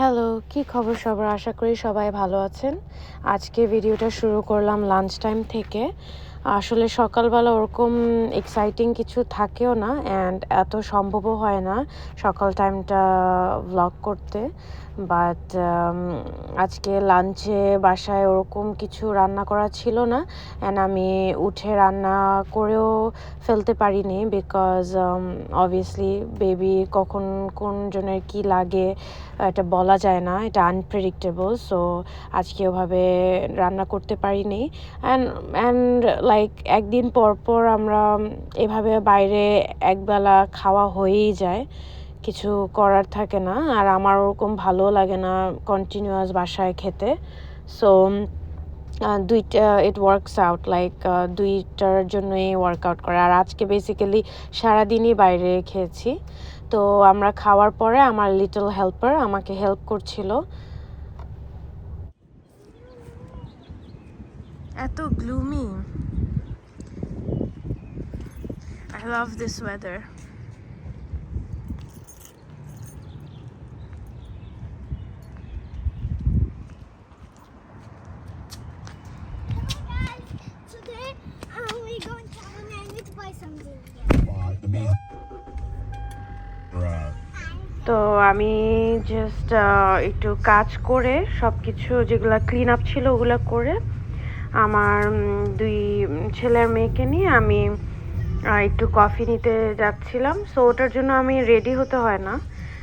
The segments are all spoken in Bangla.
হ্যালো, কি খবর সবার? আশা করি সবাই ভালো আছেন। আজকে ভিডিওটা শুরু করলাম লাঞ্চ টাইম থেকে। আসলে সকালবেলা ওরকম এক্সাইটিং কিছু থাকেও না অ্যান্ড এত সম্ভবও হয় না সকাল টাইমটা ভ্লগ করতে। বাট আজকে লাঞ্চে বাসায় ওরকম কিছু রান্না করা ছিল না অ্যান্ড আমি উঠে রান্না করেও ফেলতে পারিনি বিকজ অবভিয়াসলি বেবি কখন কোন জনের কী লাগে এটা বলা যায় না, এটা আনপ্রেডিক্টেবল সো আজকে ওভাবে রান্না করতে পারিনি। অ্যান্ড অ্যান্ড লাইক একদিন পর পর আমরা এভাবে বাইরে একবেলা খাওয়া হয়েই যায়। কিছু করার থাকে না, আর আমার ওরকম ভালো লাগে না কন্টিনিউয়াস বাসায় খেতে। সো দুইটা ইট ওয়ার্কস আউট লাইক দুইটার জন্যই ওয়ার্কআউট করে। আর আজকে বেসিক্যালি সারাদিনই বাইরে খেয়েছি। তো আমরা খাওয়ার পরে আমার লিটল হেল্পার আমাকে হেল্প করছিল। এত gloomy I the main. Bruh. তো আমি জাস্ট একটু কাজ করে সব কিছু যেগুলো ক্লিন আপ ছিল ওগুলো করে আমার দুই ছেলের মেয়েকে নিয়ে আমি একটু কফি নিতে যাচ্ছিলাম। সো ওটার জন্য আমি রেডি হতে হয় না।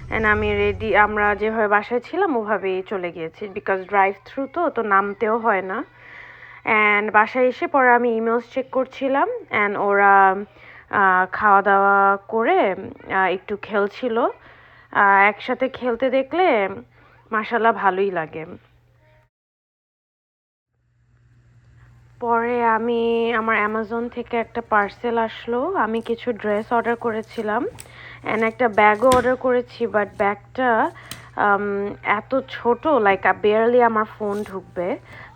অ্যান্ড আমি রেডি আমরা যেভাবে বাসায় ছিলাম, ওভাবেই চলে গিয়েছি। বিকজ ড্রাইভ থ্রু তো তো নামতেও হয় না। অ্যান্ড বাসায় এসে পরে আমি ইমেলস চেক করছিলাম। অ্যান্ড ওরা খাওয়া দাওয়া করে একটু খেলছিল। একসাথে খেলতে দেখলে মাসাল্লাহ ভালোই লাগে। পরে আমি আমার অ্যামাজন থেকে একটা পার্সেল আসলো। আমি কিছু ড্রেস অর্ডার করেছিলাম অ্যান্ড একটা ব্যাগও অর্ডার করেছি বাট ব্যাগটা এত ছোট লাইক বেয়ারলি আমার ফোন ঢুকবে।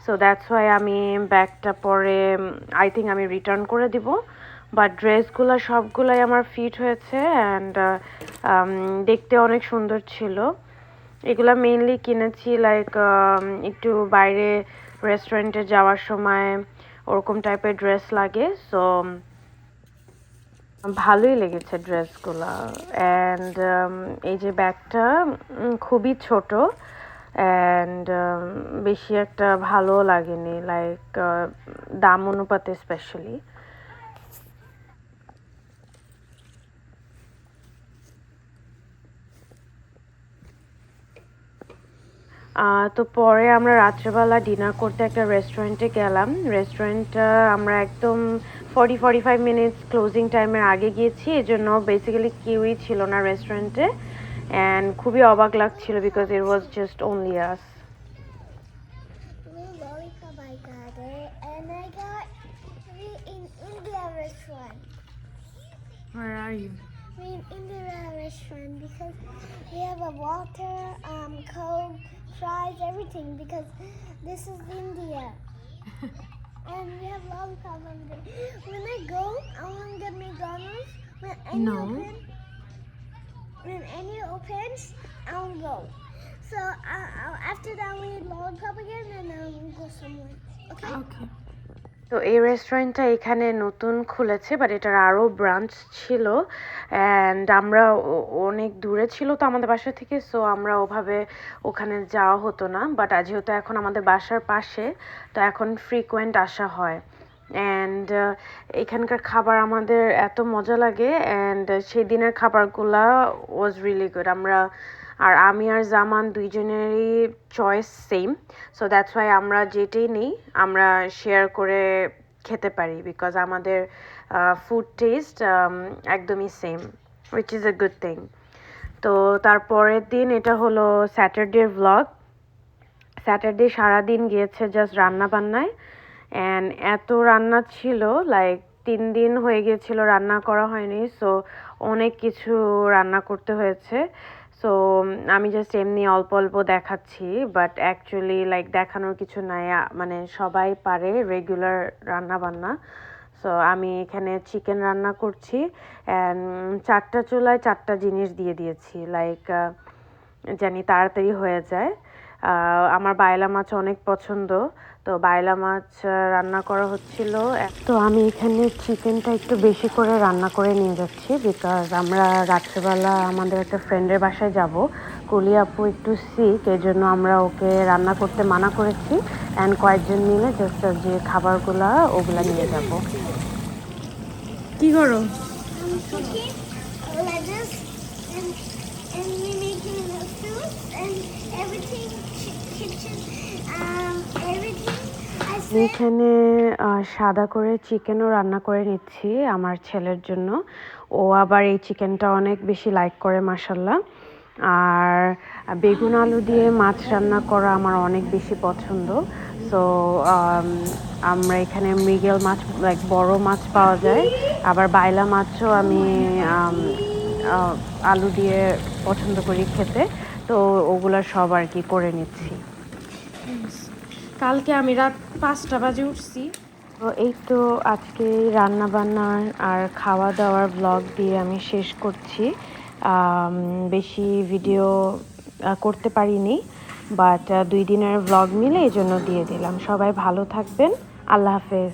সো দ্যাটস ওয়াই আমি ব্যাগটা পরে আই থিঙ্ক আমি রিটার্ন করে দিব। বাট ড্রেসগুলো সবগুলাই আমার ফিট হয়েছে অ্যান্ড দেখতে অনেক সুন্দর ছিল। এগুলা মেইনলি কিনেছি লাইক একটু বাইরে রেস্টুরেন্টে যাওয়ার সময় ওরকম টাইপের ড্রেস লাগে সো ভালোই লেগেছে ড্রেসগুলো অ্যান্ড এই যে ব্যাগটা খুবই ছোট অ্যান্ড বেশি একটা ভালো লাগেনি লাইক দাম অনুপাতে স্পেশালি তো পরে আমরা রাত্রেবেলা ডিনার করতে একটা রেস্টুরেন্টে গেলাম। রেস্টুরেন্টটা আমরা একদম forty forty five minutes closing টাইমের আগে গিয়েছি এই জন্য বেসিক্যালি কেউই ছিল না রেস্টুরেন্টে অ্যান্ড খুবই অবাক লাগছিল because it was just only us Little lollipop I it, and I got it in India restaurant. Where are you? We in restaurant because we have a water, um, coke, fries, everything because this is India. and we have lollipop on there. When I go, I want to get McDonald's. When any No. open, when any opens, I'll go. So uh, after that, we eat lollipop again, and then we'll go somewhere. Okay? Okay তো এই রেস্টুরেন্টটা এখানে নতুন খুলেছে বাট এটার আরও ব্রাঞ্চ ছিল অ্যান্ড আমরা অনেক দূরে ছিল তো আমাদের বাসা থেকে সো আমরা ওভাবে ওখানে যাওয়া হতো না বাট যেহেতু এখন আমাদের বাসার পাশে, তো এখন ফ্রিকোয়েন্ট আসা হয়। অ্যান্ড এখানকার খাবার আমাদের এত মজা লাগে অ্যান্ড সেই দিনের খাবারগুলা ওয়াজ রিয়েলি গুড আমরা আর আমি আর Zaman দুইজনেরই choice same so that's why আমরা যেটাই নিই, আমরা শেয়ার করে খেতে পারি বিকজ আমাদের ফুড টেস্ট একদমই same which is a good thing তো তারপরের দিন এটা হলো স্যাটারডের ভ্লগ স্যাটারডে সারাদিন গিয়েছে জাস্ট রান্না বান্নায় অ্যান্ড এত রান্না ছিল লাইক তিন দিন হয়ে গিয়েছিল রান্না করা হয়নি সো অনেক কিছু রান্না করতে হয়েছে। সো আমি জাস্ট এমনি অল্প অল্প দেখাচ্ছি বাট অ্যাকচুয়ালি লাইক দেখানোর কিছু নাই মানে সবাই পারে রেগুলার রান্না বান্না সো আমি এখানে চিকেন রান্না করছি অ্যান্ড চারটা চুলায় চারটা জিনিস দিয়ে দিয়েছি লাইক জানি তাড়াতাড়ি হয়ে যায়। আমার বায়লা মাছ অনেক পছন্দ। তো বায়লা মাছ রান্না করা হচ্ছিল। তো আমি এখানে চিকেনটা একটু বেশি করে রান্না করে নিয়ে যাচ্ছি বিকজ আমরা রাত্রেবেলা আমাদের একটা ফ্রেন্ডের বাসায় যাব। কুলি আপু একটু সিক এই জন্য আমরা ওকে রান্না করতে মানা করেছি। অ্যান্ড কয়েকজন মিলে জাস্ট যে খাবারগুলা ওগুলা নিয়ে যাব। কি করো and we making the fruits and everything kitchen um everything. এখানে সাদা করে চিকেনও রান্না করে নিচ্ছি আমার ছেলের জন্য। ও আবার এই চিকেনটা অনেক বেশি লাইক করে মাসাল্লাহ আর বেগুন আলু দিয়ে মাছ রান্না করা আমার অনেক বেশি পছন্দ। সো আমরা এখানে মৃগেল মাছ লাইক বড় মাছ পাওয়া যায়। আবার বাইলা মাছও আমি আলু দিয়ে পছন্দ করি খেতে তো ওগুলো সব আর কি করে নিচ্ছি। কালকে আমি রাত পাঁচটা বাজে উঠছি। তো এই তো আজকে রান্না বান্নার আর খাওয়া দাওয়ার ব্লগ দিয়ে আমি শেষ করছি। বেশি ভিডিও করতে পারিনি বাট দুই দিনের ব্লগ মিলে এই জন্য দিয়ে দিলাম। সবাই ভালো থাকবেন। আল্লাহ হাফেজ।